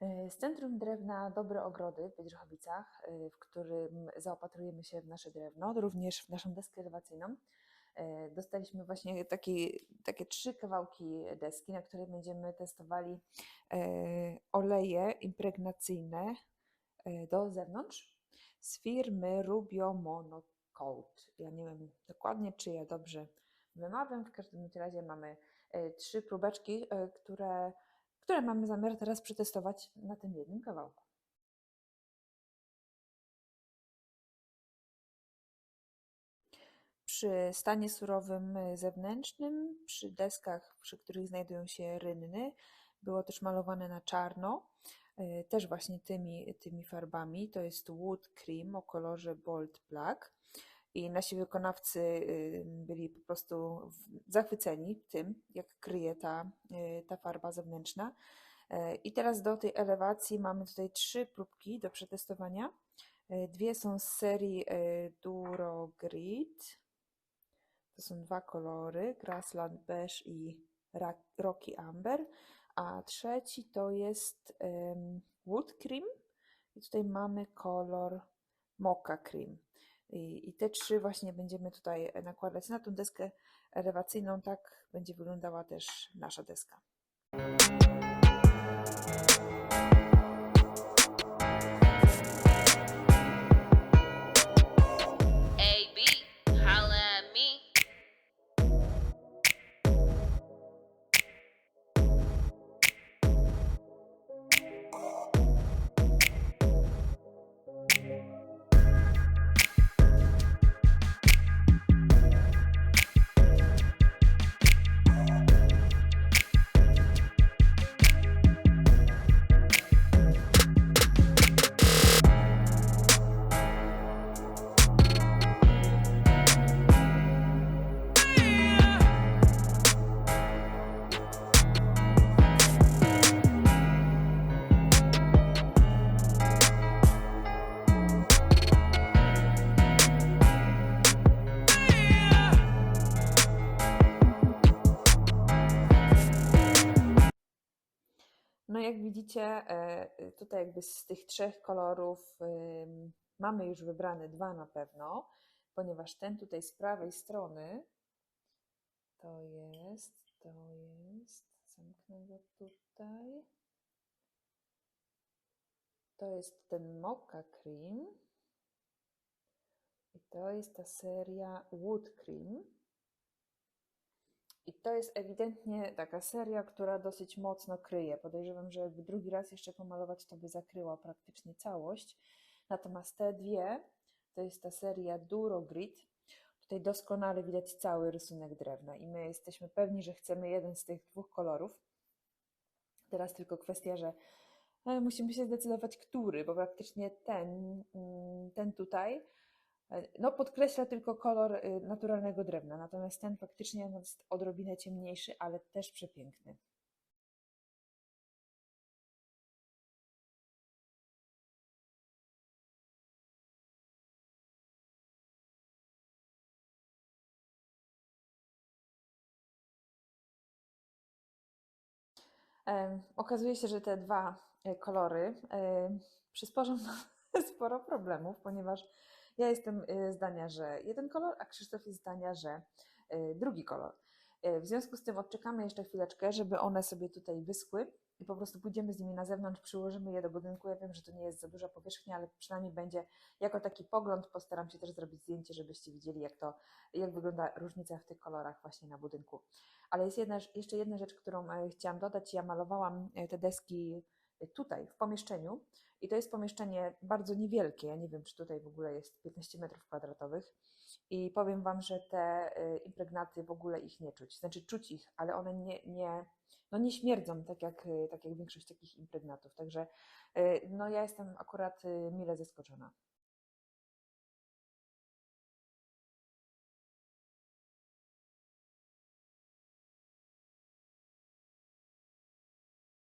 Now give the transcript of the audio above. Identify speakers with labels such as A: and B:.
A: Z Centrum Drewna Dobre Ogrody w Biedrzychowicach, e, w którym zaopatrujemy się w nasze drewno, również w naszą deskę elewacyjną. E, Dostaliśmy właśnie taki, takie trzy kawałki deski, na której będziemy testowali e, oleje impregnacyjne do zewnątrz z firmy Rubio Monocoat. Ja nie wiem dokładnie, czy ja dobrze wymawiam. W każdym razie mamy trzy próbeczki, które, które mamy zamiar teraz przetestować na tym jednym kawałku. Przy stanie surowym y, zewnętrznym, przy deskach, przy których znajdują się rynny, było też malowane na czarno, y, też właśnie tymi, tymi farbami. To jest Wood Cream o kolorze Bold Black. I nasi wykonawcy byli po prostu zachwyceni tym, jak kryje ta, y, ta farba zewnętrzna. E, I teraz do tej elewacji mamy tutaj trzy próbki do przetestowania. E, Dwie są z serii e, Duro Grid. To są dwa kolory, Grassland Beige i Rocky Amber. A trzeci to jest Wood Cream. I tutaj mamy kolor Mocha Cream. I, I te trzy właśnie będziemy tutaj nakładać na tą deskę elewacyjną. Tak będzie wyglądała też nasza deska. No jak widzicie, e, tutaj jakby z tych trzech kolorów mamy już wybrane dwa na pewno, ponieważ ten tutaj z prawej strony to jest, to jest, zamknę go tutaj. To jest ten Mocha Cream i to jest ta seria Wood Cream. I to jest ewidentnie taka seria, która dosyć mocno kryje. Podejrzewam, że jakby drugi raz jeszcze pomalować, to by zakryła praktycznie całość. Natomiast te dwie, to jest ta seria Duro Grid. Tutaj doskonale widać cały rysunek drewna i my jesteśmy pewni, że chcemy jeden z tych dwóch kolorów. Teraz tylko kwestia, że e, musimy się zdecydować, który, bo praktycznie ten, mm, ten tutaj No, podkreśla tylko kolor y, naturalnego drewna, natomiast ten faktycznie no, jest odrobinę ciemniejszy, ale też przepiękny. Okazuje się, że te dwa e, kolory em, przysporzą sporo problemów, ponieważ ja jestem e, zdania, że jeden kolor, a Krzysztof jest zdania, że e, drugi kolor. E, W związku z tym odczekamy jeszcze chwileczkę, żeby one sobie tutaj wyschły i po prostu pójdziemy z nimi na zewnątrz, przyłożymy je do budynku. Ja wiem, że to nie jest za duża powierzchnia, ale przynajmniej będzie jako taki pogląd. Postaram się też zrobić zdjęcie, żebyście widzieli, jak to, jak wygląda różnica w tych kolorach właśnie na budynku. Ale jest jedna, jeszcze jedna rzecz, którą e, chciałam dodać. Ja malowałam e, te deski tutaj, w pomieszczeniu. I to jest pomieszczenie bardzo niewielkie. Ja nie wiem, czy tutaj w ogóle jest 15 metrów kwadratowych. I powiem Wam, że te e, impregnaty w ogóle ich nie czuć. Znaczy czuć ich, ale one nie, nie, no nie śmierdzą tak jak, e, tak jak większość takich impregnatów. Także e, no ja jestem akurat mile zaskoczona.